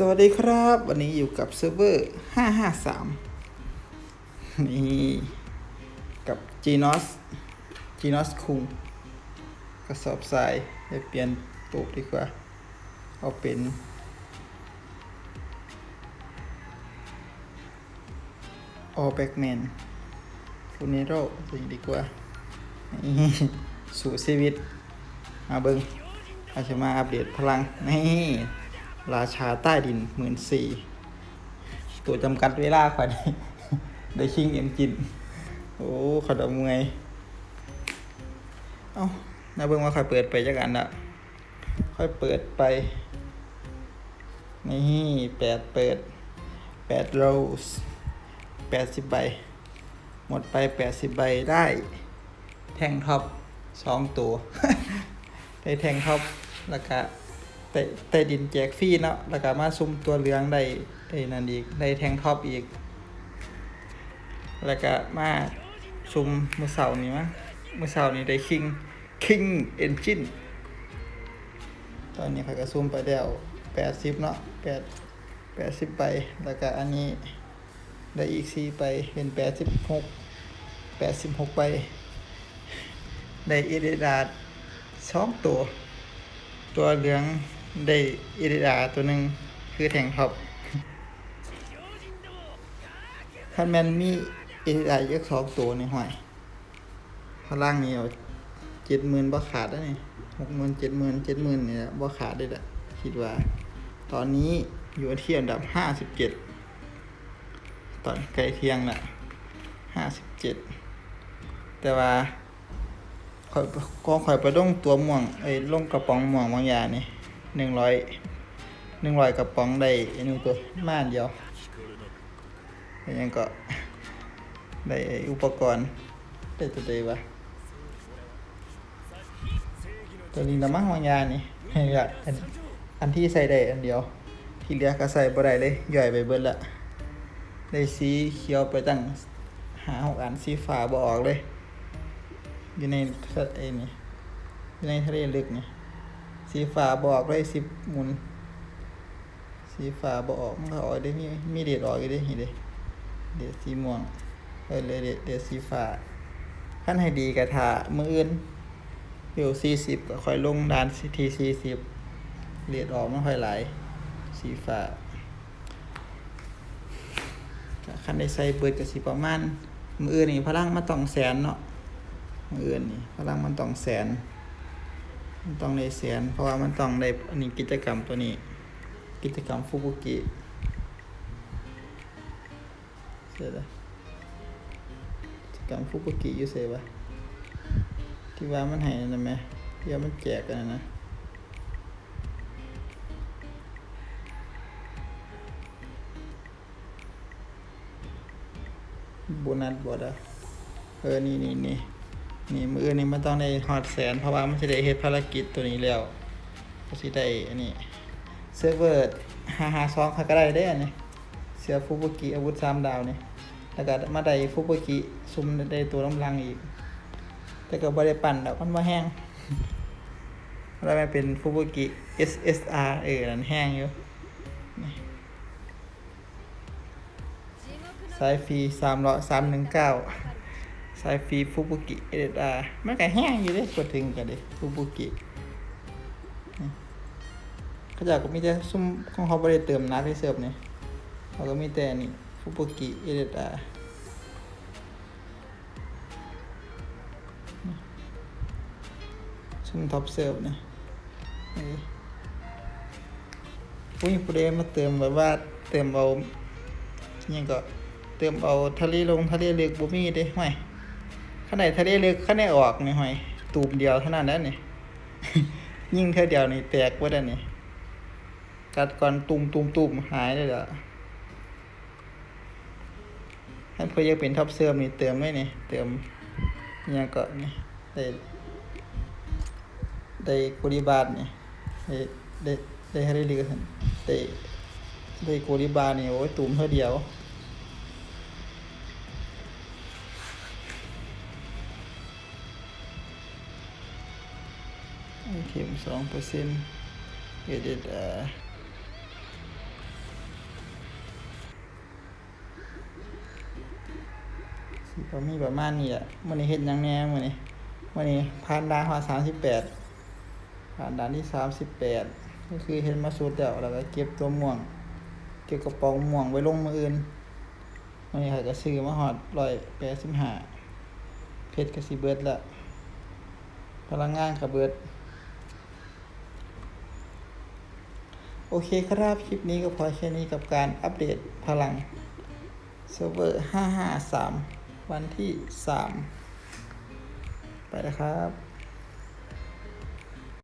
สวัสดีครับ วันนี้อยู่กับเซิร์ฟเวอร์ 553 นี่กับ Genos Genos คุงกระสอบทรายเดี๋ยวเปลี่ยนตัวดีกว่า เอาเป็น All Backman f u n e r o ตัวนี้ดีกว่า นี่สู่ชีวิต มาเบิงอาจจะมาอัปเดตพลัง นี่ ราชาใต้ดินหมื่นสี่ตัวจำกัดเวลาข่อยได้ได้ชิงเอ็มจิน โอ้ขอดมวย เอ้าน้าเบิ่งว่าข่อยเปิดไปจักอันละค่อยเปิดไป นี่แปดเปิดแปดโรสแปดสิบใบ หมดไปแปดสิบใบได้ แทงท็อปสองตัว ได้แทงท็อปแล้วก็ แต่แต่ดินแจกฟรีเนาะแล้วก็มาซุ่มตัวเหลืองได้ได้นั่นอีกได้แทงท็อปอีก แล้วก็มาซุ่มมือเสาร์นี่มั้งมือเสาร์นี่ได้คิงคิงเอนจินตอนนี้เขาก็ซุ่มไปแล้วแปดสิบเนาะแปดแปดสิบไป แล้วก็อันนี้ได้อีกสี่ไปเป็นแปดสิบหกแปดสิบหกไป ได้เอเดดาสองตัว ตัวเหลือง ได้เอเดดาตัวหนึ่งคือแทงท็อปคันแมนมีเอเดดาเยอะสองตัวในห้อยพลังนี่เอาเจ็ดหมื่นบ่ขาดแล้วนี่หกหมื่นเจ็ดหมื่นเจ็ดหมื่นนี่แหละบ่ขาดได้ละคิดว่า ตอนนี้อยู่ที่อันดับห้าสิบเจ็ดตอนใกล้เที่ยงละห้าสิบเจ็ดแต่ว่าขอยก็ข่อยไปลงตัวม่วงไอ้ลงกระป๋องม่วงบางอย่างนี่ หนึ่งร้อยหนึ่งร้อยกระป๋องได้อันนี้ตัวม่านเดียวแล้วยังก็ได้อุปกรณ์ได้ตัวใดวะตัวนี้ละมั้งบางยานี่อยากอันอันที่ใส่ได้อันเดียว ที่เหลือก็ใส่บ่ได้เลยย่อยไปเบิดละได้สีเขียวไปตั้งหาหกอันสีฟ้าบ่ออกเลย อยู่ในทะเลนี่อยู่ในทะเลลึกนี่ สีฟ้าบอกเลยสิบหมุน สีฟ้าบออกมันก็ออกได้มีมีเด็ดออกอยู่ได้เห็นเด้เด็ดสีม่วงเออเลยเด็ดเด็ดสีฟ้าขั้นให้ดีกระทามืออื่นเดี๋ยวสี่สิบก็ค่อยลงดานทีสี่สิบเด็ดออกมันค่อยไหลสีฟ้าขั้นได้ใส่เบิดกับสีประมาณมืออื่นนี่พลังมาต้องแสนเนาะมืออื่นนี่พลังมันต้องแสน ต้องได้แสน เพราะว่ามันต้องได้อันนี้กิจกรรมตัวนี้ กิจกรรมฟุกุกิเสร็จแล้วกิจกรรมฟุกุกิอยู่เสร็จปะที่ว่ามันให้นั่นไหมที่ว่ามันแจกกันนะโบนัสบอดอะเออ นี่นี่นี่ นี่มือนี่มันต้องได้ฮอดแสนเพราะว่ามันจะได้เฮ็ดภารกิจตัวนี้แล้วก็สิได้อันนี้เซิร์ฟเวอร์ห้าห้าสองเขาก็ได้ได้อันนี้เสือฟูบุกิอาวุธสามดาวนี่แล้วก็มาได้ฟูบุกิซุ่มได้ตัวลำลังอีก แต่ก็บ่ได้ปั่นดอกมันบ่แห้งแล้วมันเป็นฟูบุกิ SSR เออนั่นแห้งอยู่สายฟรีสามร้อยสามหนึ่งเก้า สายฟรีฟูบุกิเอเดอามันก็แห้งอยู่เลยกดถึงกันเลยฟูบุกิเขาจากก็มีแต่ซุ่มของเขาบริเติมน้ำให้เสิร์ฟเนี่ยเขาก็มีแต่นี่ฟูบุกิเอเดอาซุ่มท็อปเสิร์ฟเนี่ยผู้หญิงผู้ใดมาเติมแบบว่าเติมเอาเนี่ยงก็เติมเอาทะเลลงทะเลลึกบ่มีเด้ห่วย ข้างในทะเลลึกข้างในออกนี่หอย ตูมเดียวเท่านั้นนั่นนี่ ยิ่งเท่าเดียวนี่แตกว่าได้นี่ กัดก่อนตุ่มตุ่มตุ่มหายเลยเหรอให้เพื่ออยกเป็นท็อปเสื่อมนี่เติมไว้นี่ เติมเนี่ยก็นี่ได้ได้กุริบาทนี่ได้ได้ได้ให้ได้เลือกได้ได้กุริบาทนี่โอ้ยตุ่มเท่าเดียว เข็มสองเปอร์เซ็นต์เอเดดอ่าก็มีประมาณนี้แหละมันเห็นยังแน่มื่อนี้มื่อนี่ผ่านด่านหอสามสิบแปดผ่านด่านที่สามสิบแปดก็คือเห็นมาสูดแล้วแล้วก็เก็บตัวม่วง เก็บกระป๋องม่วงไว้ลงมืออื่นมื่อนี้ค่ะก็ซื้อมาหอดลอยแปดสิบห้าเพชรกระสีเบิดละพลังงานกระเบิด โอเคครับ คลิปนี้ก็พอแค่นี้กับการอัปเดตพลังเซิร์ฟเวอร์553 วันที่ 3 ไปแล้วครับ